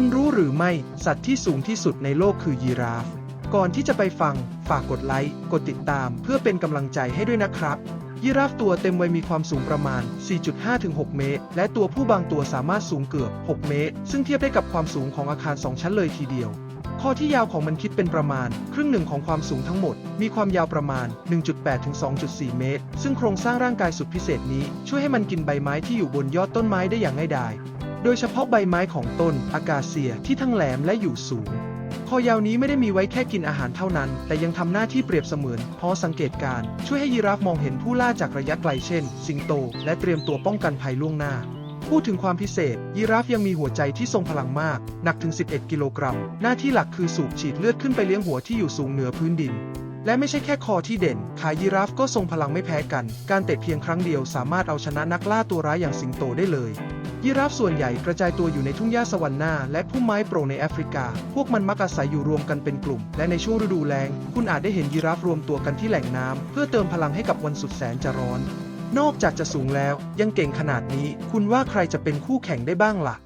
คุณรู้หรือไม่ สัตว์ที่สูงที่สุดในโลกคือยีราฟ ก่อนที่จะไปฟัง ฝากกดไลค์ กดติดตาม เพื่อเป็นกำลังใจให้ด้วยนะครับ ยีราฟตัวเต็มวัยมีความสูงประมาณ 4.5-6 เมตร และตัวผู้บางตัวสามารถสูงเกือบ 6 เมตร ซึ่งเทียบได้กับความสูงของอาคาร 2 ชั้นเลยทีเดียวข้อที่ยาวของมันคิดเป็นประมาณ ครึ่งหนึ่งของความสูงทั้งหมด มีความยาวประมาณ 1.8 ถึง 2.4 เมตร ซึ่งโครงสร้างร่างกายสุดพิเศษนี้ ช่วยให้มันกินใบไม้ที่อยู่บนยอดต้นไม้ได้อย่างง่ายดาย โดยเฉพาะใบไม้ของต้นอากาเซียที่ทั้งแหลมและอยู่สูง คอยาวนี้ไม่ได้มีไว้แค่กินอาหารเท่านั้น แต่ยังทำหน้าที่เปรียบเสมือนหอสังเกตการช่วยให้ยีราฟมองเห็นผู้ล่าจากระยะไกลเช่น สิงโต และเตรียมตัวป้องกันภัยล่วงหน้า พูดถึงความพิเศษ ยีราฟยังมีหัวใจที่ทรงพลังมาก หนักถึง 11 กิโลกรัม หน้าที่หลักคือสูบฉีดเลือดขึ้นไปเลี้ยงหัวที่อยู่สูงเหนือพื้นดินและไม่ใช่แค่คอที่เด่น ขายีราฟก็ทรงพลังไม่แพ้กัน การเตะเพียงครั้งเดียวสามารถเอาชนะนักล่าตัวร้ายอย่างสิงโตได้เลย ยีราฟส่วนใหญ่กระจายตัวอยู่ในทุ่งหญ้าสวรรค์นาและพุ่มไม้โปร่งในแอฟริกา พวกมันมักอาศัยอยู่รวมกันเป็นกลุ่ม และในช่วงฤดูแล้ง คุณอาจได้เห็นยีราฟรวมตัวกันที่แหล่งน้ำเพื่อเติมพลังให้กับวันสุดแสนจะร้อน นอกจากจะสูงแล้ว ยังเก่งขนาดนี้ คุณว่าใครจะเป็นคู่แข่งได้บ้างล่ะ